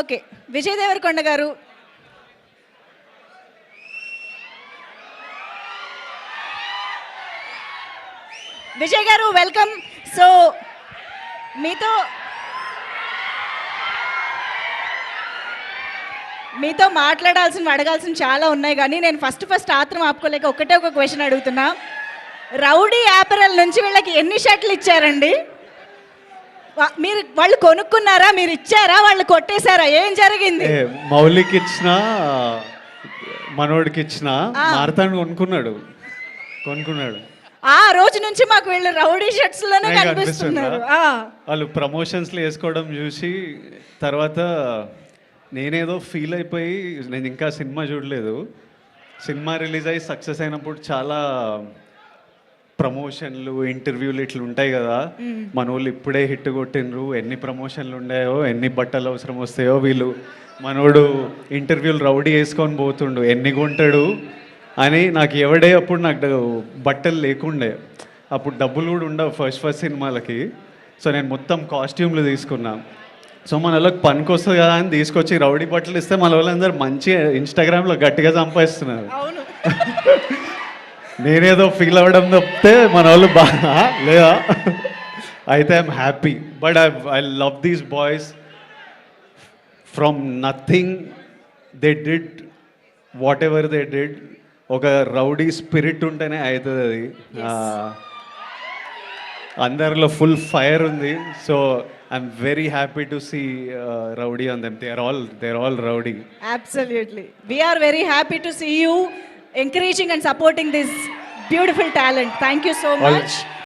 Okay. Vijay Devarakonda గారు. విజయ్ గారు welcome. So మీతో మీతో మాట్లాడాల్సిన అడగాల్సిన చాలా ఉన్నాయి కానీ నేను ఫస్ట్ ఫస్ట్ ఆత్రం ఆపుకోలేక ఒకటే ఒక క్వశ్చన్ అడుగుతున్నా. రౌడీ యాపరల్ నుంచి వీళ్ళకి ఎన్ని షర్ట్లు ఇచ్చారండి? మీరు వాళ్ళు కొనుక్కున్నారా? మీరు ఇచ్చారా? వాళ్ళు కొట్టేశారా? ఏం జరిగింది? మౌలికి ఇచ్చిన మనోడికి ఇచ్చిన మారతాను కొనుక్కున్నాడు. కొనుక్కున్నాడు. ఆ రోజు నుంచి మాకు వీళ్ళు రౌడీ షర్ట్స్లోనే కనిపిస్తున్నారు. వాళ్ళు ప్రమోషన్స్లో వేసుకోవడం చూసి తర్వాత నేనేదో ఫీల్ అయిపోయి నేను ఇంకా సినిమా చూడలేదు. సినిమా రిలీజ్ అయ్యి సక్సెస్ అయినప్పుడు చాలా ప్రమోషన్లు ఇంటర్వ్యూలు ఇట్లా ఉంటాయి కదా. మన వాళ్ళు ఇప్పుడే హిట్ కొట్టినరు ఎన్ని ప్రమోషన్లు ఉన్నాయో ఎన్ని బట్టలు అవసరం వస్తాయో వీళ్ళు. మనోడు ఇంటర్వ్యూలు రౌడీ వేసుకొని పోతుండు. ఎన్ని కొంటాడు అని నాకు ఎవడే అప్పుడు నాకు బట్టలు లేకుండే. అప్పుడు డబ్బులు కూడా ఉండవు ఫస్ట్ ఫస్ట్ సినిమాలకి. సో నేను మొత్తం కాస్ట్యూమ్లు తీసుకున్నా. సో మన వాళ్ళకి పనికి వస్తుంది కదా అని తీసుకొచ్చి రౌడీ బట్టలు ఇస్తే మన వాళ్ళందరూ మంచిగా ఇన్స్టాగ్రామ్లో గట్టిగా సంపాదిస్తున్నారు. నేనేదో ఫీల్ అవ్వడం తప్పితే మన వాళ్ళు బాగా లేదా అయితే I'm happy but I I love these boys from nothing they did whatever they did ఒక రౌడీ స్పిరిట్ ఉంటేనే అవుతుంది అది. అందరిలో ఫుల్ ఫైర్ ఉంది. So I'm very happy to see rowdy on them they are all they are all rowdy. We are very happy to see you encouraging and supporting this beautiful talent. Thank you so much.